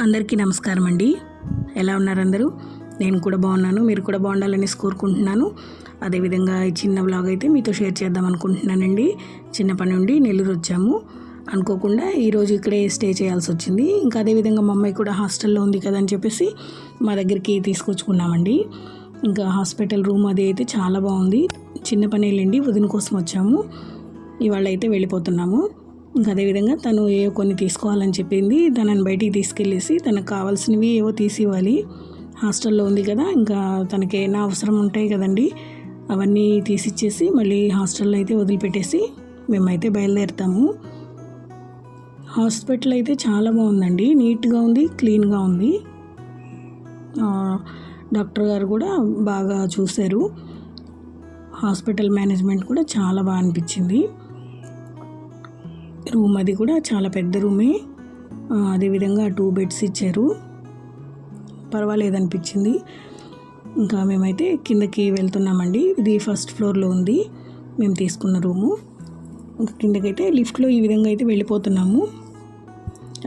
అందరికీ నమస్కారం అండి ఎలా ఉన్నారు అందరూ? నేను కూడా బాగున్నాను. మీరు కూడా బాగుండాలని కోరుకుంటున్నాను. అదేవిధంగా ఈ చిన్న బ్లాగ్ అయితే మీతో షేర్ చేద్దాం అనుకుంటున్నానండి. చిన్న పని నుండి నెల్లూరు వచ్చాము. అనుకోకుండా ఈరోజు ఇక్కడే స్టే చేయాల్సి వచ్చింది. ఇంకా అదేవిధంగా మా అమ్మాయి కూడా హాస్టల్లో ఉంది కదా అని చెప్పేసి మా దగ్గరికి తీసుకొచ్చుకున్నామండి. ఇంకా హాస్పిటల్ రూమ్ అది అయితే చాలా బాగుంది. చిన్న పని వెళ్ళండి వదిన కోసం వచ్చాము. ఇవాళ అయితే వెళ్ళిపోతున్నాము. ఇంకా అదేవిధంగా తను ఏవో కొన్ని తీసుకోవాలని చెప్పింది. తనని బయటికి తీసుకెళ్ళేసి తనకు కావాల్సినవి ఏవో తీసి ఇవ్వాలి హాస్టల్లో ఉంది కదా ఇంకా తనకి ఏమైనా అవసరం ఉంటాయి కదండి. అవన్నీ తీసిచ్చేసి మళ్ళీ హాస్టల్లో అయితే వదిలిపెట్టేసి మేమైతే బయలుదేరుతాము. హాస్పిటల్ అయితే చాలా బాగుందండి. నీట్గా ఉంది క్లీన్గా ఉంది. డాక్టర్ గారు కూడా బాగా చూశారు. హాస్పిటల్ మేనేజ్మెంట్ కూడా చాలా బాగా అనిపించింది. రూమ్ అది కూడా చాలా పెద్ద రూమే. అదేవిధంగా టూ బెడ్స్ ఇచ్చారు. పర్వాలేదు అనిపించింది ఇంకా మేమైతే కిందకి వెళ్తున్నామండి. ఇది ఫస్ట్ ఫ్లోర్లో ఉంది. మేము తీసుకున్న రూము. ఇంకా కిందకైతే లిఫ్ట్లో ఈ విధంగా అయితే వెళ్ళిపోతున్నాము.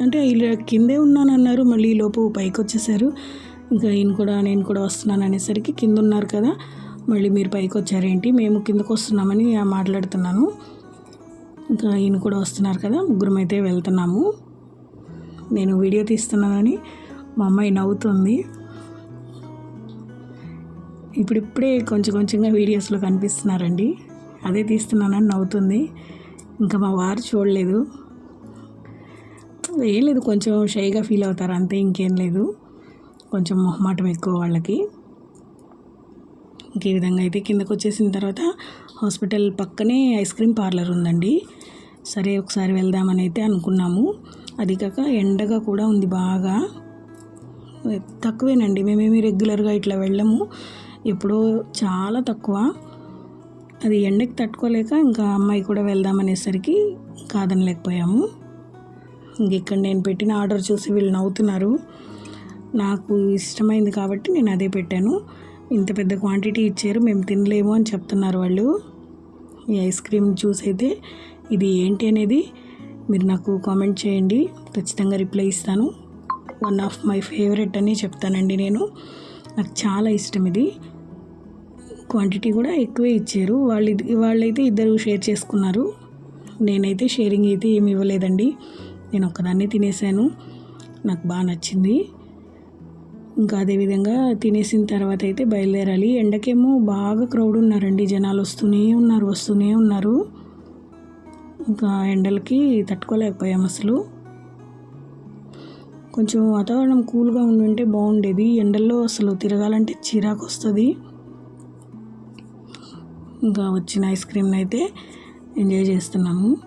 అంటే ఇలా కిందే ఉన్నానన్నారు. మళ్ళీ లోపు పైకి వచ్చేసారు ఇంకా ఈయన కూడా నేను కూడా వస్తున్నాను అనేసరికి కింద ఉన్నారు కదా. మళ్ళీ మీరు పైకి వచ్చారేంటి మేము కిందకు వస్తున్నామని మాట్లాడుతున్నాను. ఇంకా ఈయన కూడా వస్తున్నారు కదా ముగ్గురం అయితే వెళ్తున్నాము. నేను వీడియో తీస్తున్నానని మా అమ్మాయి నవ్వుతుంది. ఇప్పుడిప్పుడే కొంచెం కొంచెంగా వీడియోస్లో కనిపిస్తున్నారండి. అదే తీస్తున్నానని నవ్వుతుంది. ఇంకా మా వారు చూడలేదు. ఏం లేదు కొంచెం షైగా ఫీల్ అవుతారు అంతే ఇంకేం లేదు. కొంచెం మొహమాటం ఎక్కువ వాళ్ళకి. ఇంకే విధంగా అయితే కిందకు వచ్చేసిన తర్వాత హాస్పిటల్ పక్కనే ఐస్ క్రీమ్ పార్లర్ ఉందండి. సరే ఒకసారి వెళ్దామని అయితే అనుకున్నాము. అది కాక ఎండగా కూడా ఉంది బాగా. తక్కువేనండి. మేమేమి రెగ్యులర్గా ఇట్లా వెళ్ళము. ఎప్పుడో చాలా తక్కువ. అది ఎండకి తట్టుకోలేక ఇంకా అమ్మాయి కూడా వెళ్దామనేసరికి కాదనలేకపోయాము. ఇంక ఇక్కడ నేను పెట్టిన ఆర్డర్ చూసి వీళ్ళు నవ్వుతున్నారు. నాకు ఇష్టమైంది కాబట్టి నేను అదే పెట్టాను. ఇంత పెద్ద క్వాంటిటీ ఇచ్చారు మేము తినలేము అని చెప్తున్నారు వాళ్ళు. ఈ ఐస్ క్రీమ్ జ్యూస్ అయితే ఇది ఏంటి అనేది మీరు నాకు కామెంట్ చేయండి. ఖచ్చితంగా రిప్లై ఇస్తాను. వన్ ఆఫ్ మై ఫేవరెట్ అని చెప్తానండి నేను. నాకు చాలా ఇష్టం ఇది. క్వాంటిటీ కూడా ఎక్కువే ఇచ్చారు. వాళ్ళు ఇది- వాళ్ళైతే ఇద్దరు షేర్ చేసుకున్నారు. నేనైతే షేరింగ్ అయితే ఏమి ఇవ్వలేదండి. నేను ఒక్కదాన్నే తినేసాను. నాకు బాగా నచ్చింది. ఇంకా అదేవిధంగా తినేసిన తర్వాత అయితే బయలుదేరాలి. ఎండకేమో బాగా క్రౌడ్ ఉన్నారండి. జనాలు వస్తూనే ఉన్నారు వస్తూనే ఉన్నారు. ఇంకా ఎండలకి తట్టుకోలేకపోయాం అసలు. కొంచెం వాతావరణం కూల్గా ఉండుంటే బాగుండేది. ఎండల్లో అసలు తిరగాలంటే చిరాకు వస్తుంది ఇంకా వచ్చిన ఐస్ క్రీమ్ని అయితే ఎంజాయ్ చేస్తున్నాము.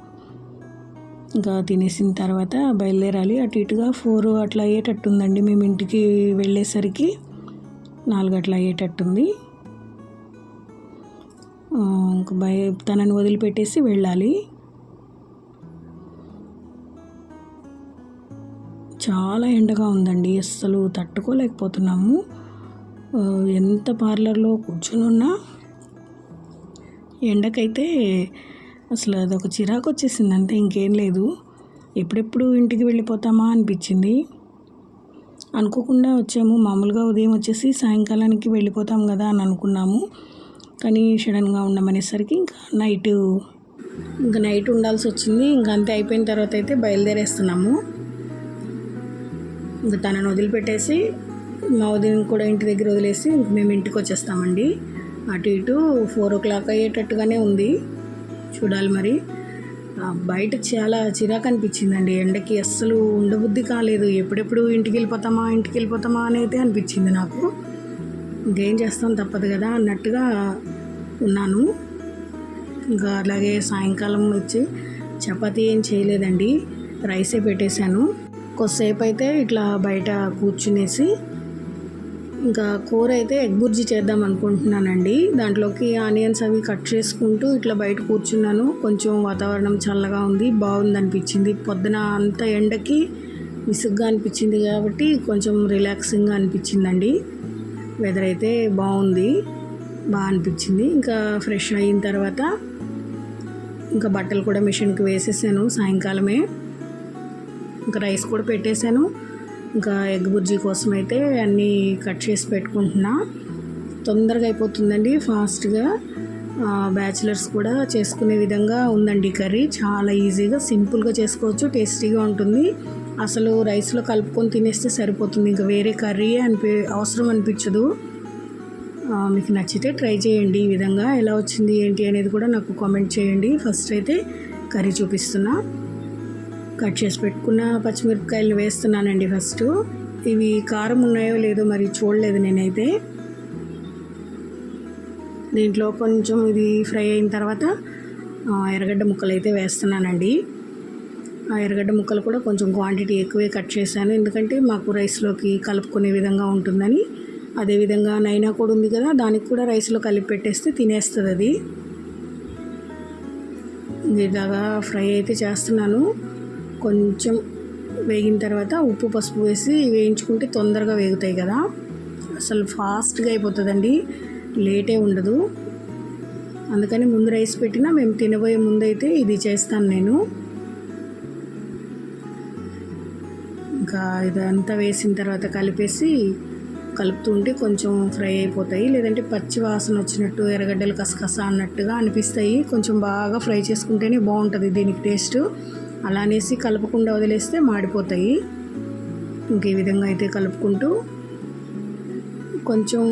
ఇంకా తినేసిన తర్వాత బయలుదేరాలి. అటు ఇటుగా ఫోర్ అట్లా అయ్యేటట్టుందండి. మేము ఇంటికి వెళ్ళేసరికి నాలుగు అట్లా అయ్యేటట్టుంది. ఇంకా బయ తనని వదిలిపెట్టేసి వెళ్ళాలి. చాలా ఎండగా ఉందండి. అస్సలు తట్టుకోలేకపోతున్నాము. ఎంత పార్లర్లో కూర్చొని ఉన్నా ఎండకైతే అసలు అదొక చిరాకు వచ్చేసింది అంతే ఇంకేం లేదు. ఎప్పుడెప్పుడు ఇంటికి వెళ్ళిపోతామా అనిపించింది. అనుకోకుండా వచ్చాము. మామూలుగా ఉదయం వచ్చేసి సాయంకాలానికి వెళ్ళిపోతాం కదా అని అనుకున్నాము. కానీ సడన్గా ఉండమనేసరికి ఇంకా నైట్ ఇంకా నైట్ ఉండాల్సి వచ్చింది. ఇంకా అంతే అయిపోయిన తర్వాత అయితే బయలుదేరేస్తున్నాము. ఇంకా తనను వదిలిపెట్టేసి మా ఉదయం కూడా ఇంటి దగ్గర వదిలేసి ఇంక మేము ఇంటికి వచ్చేస్తామండి. అటు ఇటు ఫోర్ ఓ క్లాక్ అయ్యేటట్టుగానే ఉంది. చూడాలి మరి. బయట చాలా చిరాకు అనిపించిందండి. ఎండకి అస్సలు ఉండబుద్ధి కాలేదు. ఎప్పుడెప్పుడు ఇంటికి వెళ్ళిపోతామా ఇంటికి వెళ్ళిపోతామా అని అయితే అనిపించింది నాకు. ఇంకేం చేస్తాం తప్పదు కదా అన్నట్టుగా ఉన్నాను. ఇంకా అలాగే సాయంకాలం వచ్చి చపాతీ ఏం చేయలేదండి. రైసే పెట్టేశాను. కొద్దిసేపు అయితే ఇట్లా బయట కూర్చునేసి ఇంకా కూర అయితే ఎగ్ బుర్జీ చేద్దాం అనుకుంటున్నానండి. దాంట్లోకి ఆనియన్స్ అవి కట్ చేసుకుంటూ ఇట్లా బయట కూర్చున్నాను. కొంచెం వాతావరణం చల్లగా ఉంది బాగుంది అనిపించింది పొద్దున అంత ఎండకి విసుగ్గా అనిపించింది కాబట్టి కొంచెం రిలాక్సింగ్గా అనిపించిందండి. వెదర్ అయితే బాగుంది బాగా అనిపించింది. ఇంకా ఫ్రెష్ అయిన తర్వాత ఇంకా బట్టలు కూడా మిషన్కి వేసేసాను సాయంకాలమే. ఇంకా రైస్ కూడా పెట్టేశాను. ఇంకా ఎగ్ బుర్జీ కోసం అయితే అన్నీ కట్ చేసి పెట్టుకుంటున్నా. తొందరగా అయిపోతుందండి ఫాస్ట్గా. బ్యాచిలర్స్ కూడా చేసుకునే విధంగా ఉందండి కర్రీ. చాలా ఈజీగా సింపుల్గా చేసుకోవచ్చు టేస్టీగా ఉంటుంది. అసలు రైస్లో కలుపుకొని తినేస్తే సరిపోతుంది. ఇంకా వేరే కర్రీ అనిపి అవసరం అనిపించదు. మీకు నచ్చితే ట్రై చేయండి. ఈ విధంగా ఎలా వచ్చింది ఏంటి అనేది కూడా నాకు కామెంట్ చేయండి. ఫస్ట్ అయితే కర్రీ చూపిస్తున్నా. కట్ చేసి పెట్టుకున్న పచ్చిమిరపకాయలు వేస్తున్నానండి ఫస్ట్. ఇవి కారం ఉన్నాయో లేదో మరి చూడలేదు నేనైతే. దీంట్లో కొంచెం ఇది ఫ్రై అయిన తర్వాత ఎర్రగడ్డ ముక్కలు అయితే వేస్తున్నానండి. ఆ ఎర్రగడ్డ ముక్కలు కూడా కొంచెం క్వాంటిటీ ఎక్కువే కట్ చేశాను. ఎందుకంటే మాకు రైస్లోకి కలుపుకునే విధంగా ఉంటుందని. అదేవిధంగా నైనా కూడా ఉంది కదా దానికి కూడా రైస్లో కలిపి పెట్టేస్తే తినేస్తుంది అది. ఇలాగా ఫ్రై అయితే చేస్తున్నాను. కొంచెం వేగిన తర్వాత ఉప్పు పసుపు వేసి వేయించుకుంటే తొందరగా వేగుతాయి కదా. అసలు ఫాస్ట్గా అయిపోతుందండి. లేటే ఉండదు. అందుకని ముందు రైస్ పెట్టినా మేము తినబోయే ముందు అయితే ఇది చేస్తాను నేను. ఇంకా ఇదంతా వేసిన తర్వాత కలిపేసి కలుపుతూ ఉంటే కొంచెం ఫ్రై అయిపోతాయి. లేదంటే పచ్చి వాసన వచ్చినట్టు ఎర్రగడ్డలు కసకస అన్నట్టుగా అనిపిస్తాయి. కొంచెం బాగా ఫ్రై చేసుకుంటేనే బాగుంటుంది దీనికి టేస్ట్. అలా అనేసి కలపకుండా వదిలేస్తే మాడిపోతాయి. ఇంకే విధంగా అయితే కలుపుకుంటూ కొంచెం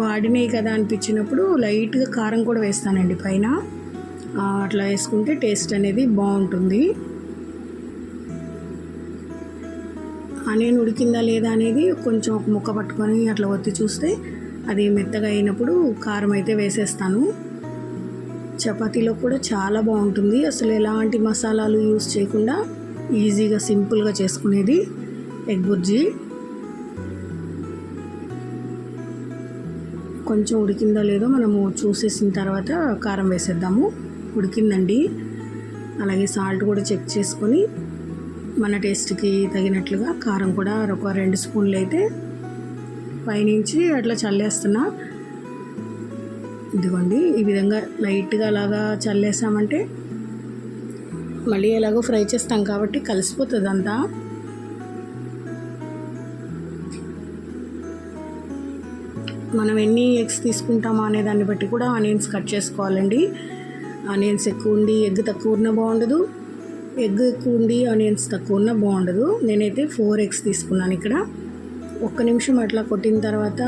వాడినాయి కదా అనిపించినప్పుడు లైట్గా కారం కూడా వేస్తానండి పైన. అట్లా వేసుకుంటే టేస్ట్ అనేది బాగుంటుంది. ఆనియన్ ఉడికిందా లేదా అనేది కొంచెం ఒక ముక్క పట్టుకొని అట్లా ఒత్తి చూస్తే అది మెత్తగా అయినప్పుడు కారం అయితే వేసేస్తాను. చపాతీలో కూడా చాలా బాగుంటుంది. అసలు ఎలాంటి మసాలాలు యూస్ చేయకుండా ఈజీగా సింపుల్గా చేసుకునేది ఎగ్ బుర్జీ. కొంచెం ఉడికిందో లేదో మనము చూసేసిన తర్వాత కారం వేసేద్దాము. ఉడికిందండి. అలాగే సాల్ట్ కూడా చెక్ చేసుకొని మన టేస్ట్కి తగినట్లుగా కారం కూడా ఒక రెండు స్పూన్లు అయితే పైనుంచి అట్లా చల్లేస్తున్నా. ఇదిగోండి ఈ విధంగా లైట్గా అలాగా చల్లేసామంటే మళ్ళీ ఎలాగో ఫ్రై చేస్తాం కాబట్టి కలిసిపోతుంది అంతా మనం ఎన్ని ఎగ్స్ తీసుకుంటామా అనే దాన్ని బట్టి కూడా ఆనియన్స్ కట్ చేసుకోవాలండి. ఆనియన్స్ ఎక్కువ ఉండి ఎగ్ తక్కువ ఉన్నా బాగుండదు. ఎగ్ ఎక్కువ ఉండి ఆనియన్స్ తక్కువ ఉన్నా బాగుండదు. నేనైతే ఫోర్ ఎగ్స్ తీసుకున్నాను ఇక్కడ. ఒక్క నిమిషం అట్లా కొట్టిన తర్వాత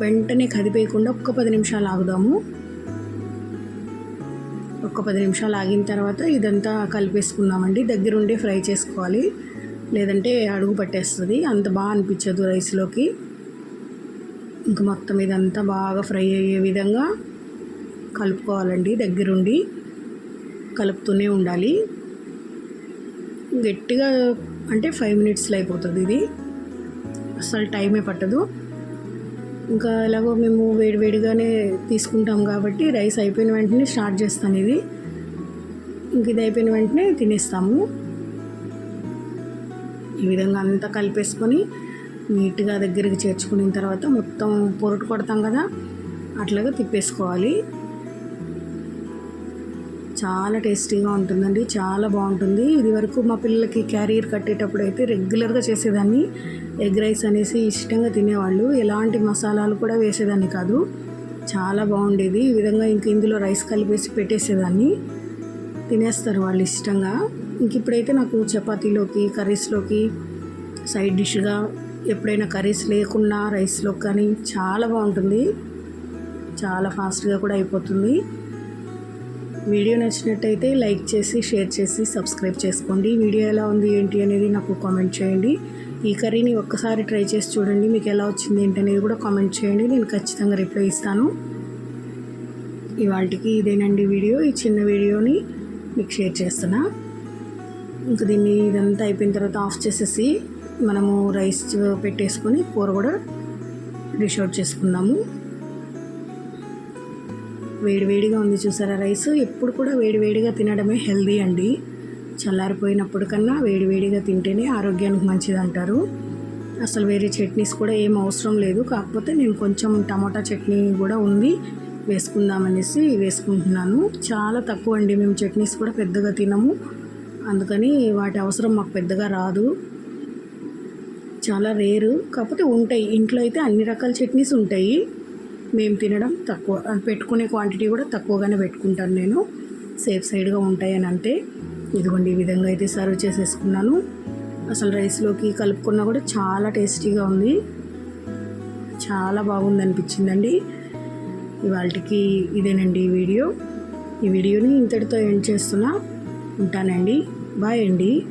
వెంటనే కదిపేయకుండా ఒక్క పది నిమిషాలు ఆగుదాము. ఒక్క పది నిమిషాలు ఆగిన తర్వాత ఇదంతా కలిపేసుకుందామండి. దగ్గరుండి ఫ్రై చేసుకోవాలి. లేదంటే అడుగు పట్టేస్తుంది. అంత బాగా అనిపించదు రైస్లోకి. ఇంకా మొత్తం ఇదంతా బాగా ఫ్రై అయ్యే విధంగా కలుపుకోవాలండి. దగ్గరుండి కలుపుతూనే ఉండాలి. గట్టిగా అంటే ఫైవ్ మినిట్స్లో అయిపోతుంది ఇది. అసలు టైమే పట్టదు. ఇంకా ఎలాగో మేము వేడివేడిగానే తీసుకుంటాం కాబట్టి రైస్ అయిపోయిన వెంటనే స్టార్ట్ చేస్తాను ఇది. ఇంక ఇది అయిపోయిన వెంటనే తినేస్తాము. ఈ విధంగా అంతా కలిపేసుకొని నీట్గా దగ్గరికి చేర్చుకున్న తర్వాత మొత్తం పొరటు కొడతాం కదా అట్లాగా తిప్పేసుకోవాలి. చాలా టేస్టీగా ఉంటుందండి చాలా బాగుంటుంది. ఇది వరకు మా పిల్లలకి క్యారియర్ కట్టేటప్పుడు అయితే రెగ్యులర్గా చేసేదాన్ని. ఎగ్ రైస్ అనేసి ఇష్టంగా తినేవాళ్ళు. ఎలాంటి మసాలాలు కూడా వేసేదాన్ని కాదు. చాలా బాగుండేది. ఈ విధంగా ఇంక ఇందులో రైస్ కలిపేసి పెట్టేసేదాన్ని. తినేస్తారు వాళ్ళు ఇష్టంగా. ఇంక ఇప్పుడైతే నాకు చపాతీలోకి కర్రీస్లోకి సైడ్ డిష్గా ఎప్పుడైనా కర్రీస్ లేకున్నా రైస్లో కానీ చాలా బాగుంటుంది. చాలా ఫాస్ట్గా కూడా అయిపోతుంది. వీడియో నచ్చినట్టయితే లైక్ చేసి షేర్ చేసి సబ్స్క్రైబ్ చేసుకోండి. వీడియో ఎలా ఉంది ఏంటి అనేది నాకు కామెంట్ చేయండి. ఈ కర్రీని ఒక్కసారి ట్రై చేసి చూడండి మీకు ఎలా వచ్చింది ఏంటి అనేది కూడా కామెంట్ చేయండి. నేను ఖచ్చితంగా రిప్లై ఇస్తాను. ఇవాళకి ఇదేనండి వీడియో. ఈ చిన్న వీడియోని మీకు షేర్ చేస్తున్నా. ఇంకా దీన్ని ఇదంతా అయిపోయిన తర్వాత ఆఫ్ చేసేసి మనము రైస్ పెట్టేసుకొని కూర కూడా డిష్ అవుట్ చేసుకుందాము. వేడివేడిగా ఉంది చూసారా రైస్? ఎప్పుడు కూడా వేడివేడిగా తినడమే హెల్దీ అండి. చల్లారిపోయినప్పుడు కన్నా వేడివేడిగా తింటేనే ఆరోగ్యానికి మంచిది అంటారు అసలు వేరే చట్నీస్ కూడా ఏం అవసరం లేదు. కాకపోతే నేను కొంచెం టమాటా చట్నీ కూడా ఉంది. వేసుకుందామనేసి వేసుకుంటున్నాను. చాలా తక్కువ అండి. మేము చట్నీస్ కూడా పెద్దగా తినము. అందుకని వాటి అవసరం మాకు పెద్దగా రాదు. చాలా రేరు. కాకపోతే ఉంటాయి. ఇంట్లో అయితే అన్ని రకాల చట్నీస్ ఉంటాయి. మేము తినడం తక్కువ పెట్టుకునే క్వాంటిటీ కూడా తక్కువగానే పెట్టుకుంటాను నేను. సేఫ్ సైడ్గా ఉంటాయని అంటే ఇదిగోండి ఈ విధంగా అయితే సర్వ్ చేసేసుకున్నాను. అసలు రైస్లోకి కలుపుకున్నా కూడా చాలా టేస్టీగా ఉంది. చాలా బాగుంది అనిపించిందండి ఇవాళకి ఇదేనండి ఈ వీడియో. ఈ వీడియోని ఇంతటితో ఎండ్ చేస్తున్నా. ఉంటానండి. బాయ్ అండి.